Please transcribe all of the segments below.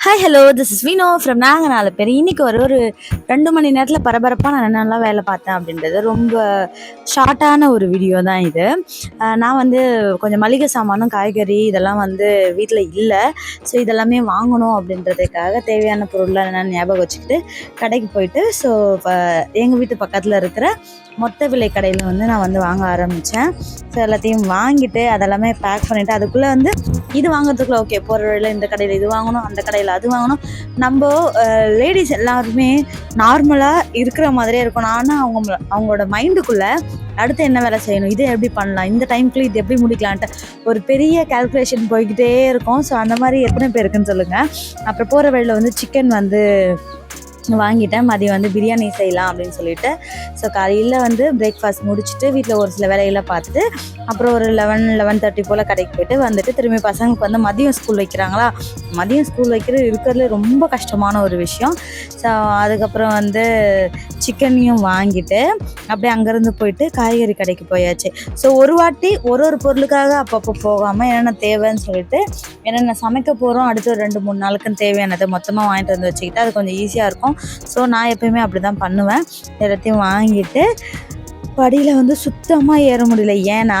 Hi hello this is Vino from நாங்கள் நாலு பேர் இன்றைக்கி ஒரு ஒரு ரெண்டு மணி நேரத்தில் பரபரப்பாக நான் என்னெல்லாம் வேலை பார்த்தேன் அப்படின்றது ரொம்ப ஷார்ட்டான ஒரு வீடியோ தான் இது. நான் வந்து கொஞ்சம் மளிகை சாமானும் காய்கறி இதெல்லாம் வந்து வீட்டில் இல்லை. ஸோ இதெல்லாமே வாங்கணும் அப்படின்றதுக்காக தேவையான பொருள்லாம் என்னென்னு ஞாபகம் வச்சுக்கிட்டு கடைக்கு போயிட்டு ஸோ இப்போ எங்கள் வீட்டு பக்கத்தில் இருக்கிற மொத்த விலை கடையில் வந்து நான் வந்து வாங்க ஆரம்பித்தேன் ஸோ எல்லாத்தையும் வாங்கிட்டு அதெல்லாமே பேக் பண்ணிவிட்டு அதுக்குள்ளே வந்து இது வாங்குறதுக்குள்ள ஓகே போகிற வழியில் இந்த கடையில் இது வாங்கணும் அந்த கடையில் அது வாங்கணும். நம்ம லேடிஸ் எல்லாருமே நார்மலாக இருக்கிற மாதிரியே இருக்கணும். ஆனால் அவங்க அவங்களோட மைண்டுக்குள்ளே அடுத்து என்ன வேலை செய்யணும்? இது எப்படி பண்ணலாம்? இந்த டைம்க்குள்ளே இது எப்படி முடிக்கலான்ட்டு ஒரு பெரிய கால்குலேஷன் போய்கிட்டே இருக்கும். ஸோ அந்த மாதிரி எத்தனை பேருக்குன்னு சொல்லுங்கள் அப்புறம் போகிற வழியில் வந்து சிக்கன் வந்து வாங்கிட்டேன். மதியம் வந்து பிரியாணி செய்யலாம் அப்படின்னு சொல்லிட்டு. ஸோ காலையில் வந்து பிரேக்ஃபாஸ்ட் முடிச்சுட்டு வீட்டில் ஒரு சில வேலையெல்லாம் பார்த்துட்டு அப்புறம் ஒரு லெவன் லெவன் தேர்ட்டி போல் கடைக்கு போயிட்டு வந்துட்டு திரும்பி பசங்களுக்கு வந்து மதியம் ஸ்கூல் வைக்கிறாங்களா? மதியம் ஸ்கூல் வைக்கிறது இருக்கிறதுல ரொம்ப கஷ்டமான ஒரு விஷயம். ஸோ அதுக்கப்புறம் வந்து சிக்கனையும் வாங்கிட்டு அப்படியே அங்கேருந்து போயிட்டு காய்கறி கடைக்கு போயாச்சு. ஸோ ஒரு வாட்டி ஒரு ஒரு பொருளுக்காக அப்பப்போ போகாமல் என்னென்ன தேவைன்னு சொல்லிட்டு என்னென்ன சமைக்க போகிறோம் அடுத்து ஒரு ரெண்டு மூணு நாளுக்குன்னு தேவையானதை மொத்தமாக வாங்கிட்டு வந்து வச்சுக்கிட்டு அது கொஞ்சம் ஈஸியாக இருக்கும். ஸோ நான் எப்பயுமே அப்படி தான் பண்ணுவேன். எல்லாத்தையும் வாங்கிட்டு படியில் வந்து சுத்தமாக ஏற முடியல. ஏன்னா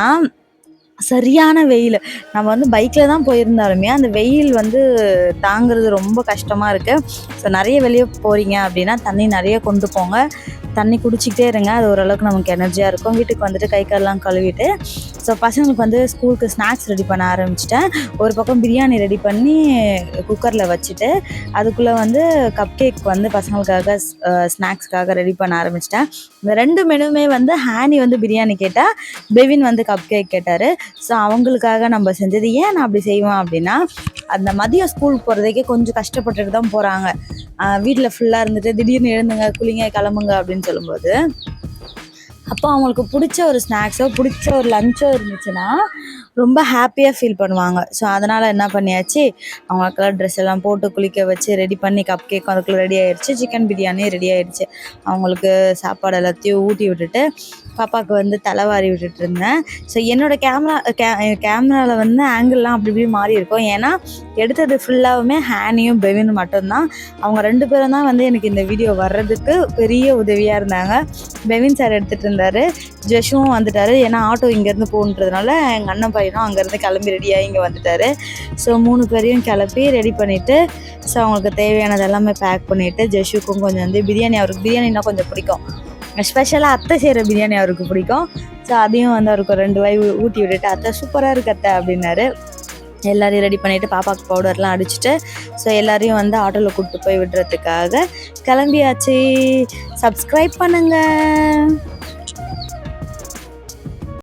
சரியான வெயில். நம்ம வந்து பைக்கில் தான் போயிருந்தாலுமே அந்த வெயில் வந்து தாங்குறது ரொம்ப கஷ்டமாக இருக்குது ஸோ நிறைய வெளியே போகிறீங்க அப்படின்னா தண்ணி நிறைய கொண்டு போங்க. தண்ணி குடிச்சிக்கிட்டே இருங்க. அது ஓரளவுக்கு நமக்கு எனர்ஜியாக இருக்கும். வீட்டுக்கு வந்துட்டு கை காலெல்லாம் கழுவிட்டு ஸோ பசங்களுக்கு வந்து ஸ்கூலுக்கு ஸ்நாக்ஸ் ரெடி பண்ண ஆரம்பிச்சிட்டேன். ஒரு பக்கம் பிரியாணி ரெடி பண்ணி குக்கரில் வச்சுட்டு அதுக்குள்ளே வந்து கப் கேக் வந்து பசங்களுக்காக ஸ்நாக்ஸ்க்காக ரெடி பண்ண ஆரம்பிச்சிட்டேன். இந்த ரெண்டு மெனுமே வந்து ஹானி வந்து பிரியாணி கேட்டால் பெவின் வந்து கப் கேக் கேட்டார். ஸோ அவங்களுக்காக நம்ம செஞ்சது ஏன் நான் அப்படி செய்வேன் அப்படின்னா அந்த மதியம் ஸ்கூல் போகிறதுக்கே கொஞ்சம் கஷ்டப்பட்டுட்டு தான் போகிறாங்க வீட்டில் ஃபுல்லாக இருந்துட்டு திடீர்னு எழுந்துங்க குளிங்க கிளம்புங்க அப்படின்னு சொல்லும்போது அப்போ அவங்களுக்கு பிடிச்ச ஒரு ஸ்நாக்ஸோ பிடிச்ச ஒரு லஞ்சோ இருந்துச்சுன்னா ரொம்ப ஹாப்பியாக ஃபீல் பண்ணுவாங்க. ஸோ அதனால் என்ன பண்ணியாச்சு? அவங்களுக்கெல்லாம் ட்ரெஸ் எல்லாம் போட்டு குளிக்க வச்சு ரெடி பண்ணி கப் கேக்கும் அதுக்குள்ளே ரெடி ஆயிடுச்சு சிக்கன் பிரியாணி ரெடி ஆயிடுச்சு அவங்களுக்கு சாப்பாடு எல்லாத்தையும் ஊட்டி விட்டுட்டு பாப்பாவுக்கு வந்து தலைவாரி விட்டுட்டு இருந்தேன். ஸோ என்னோடய கேமரா கே கேமராவில் வந்து ஆங்கிள்லாம் அப்படி இப்படி மாறி இருக்கும். ஏன்னா எடுத்தது ஃபுல்லாகவுமே ஹேனியும் பெவினும் மட்டும்தான். அவங்க ரெண்டு பேரும் தான் வந்து எனக்கு இந்த வீடியோ வர்றதுக்கு பெரிய உதவியாக இருந்தாங்க. பெவின் சார் எடுத்துகிட்டு இருந்தார். ஜஷும் வந்துட்டார். ஏன்னா ஆட்டோ இங்கேருந்து போகணுன்றதுனால எங்கள் அண்ணன் பையனும் அங்கேருந்து கிளம்பி ரெடியாகி இங்கே வந்துட்டார். ஸோ மூணு பேரையும் கிளப்பி ரெடி பண்ணிவிட்டு ஸோ அவங்களுக்கு தேவையானது எல்லாமே பேக் பண்ணிவிட்டு ஜஷுக்கும் கொஞ்சம் வந்து பிரியாணி அவருக்கு பிரியாணினா கொஞ்சம் பிடிக்கும். ஸ்பெஷலாக அத்தை செய்கிற பிரியாணி அவருக்கு பிடிக்கும். ஸோ அதையும் வந்து அவருக்கு ரெண்டு வாய் ஊட்டி விட்டுட்டு அத்தை சூப்பராக இருக்கு அத்தை அப்படின்னாரு. எல்லாரையும் ரெடி பண்ணிவிட்டு பாப்பாவுக்கு பவுடர்லாம் அடிச்சுட்டு ஸோ எல்லாரையும் வந்து ஆட்டோவில் கூப்பிட்டு போய் விடுறதுக்காக கிளம்பியாச்சு. சப்ஸ்கிரைப் பண்ணுங்கள்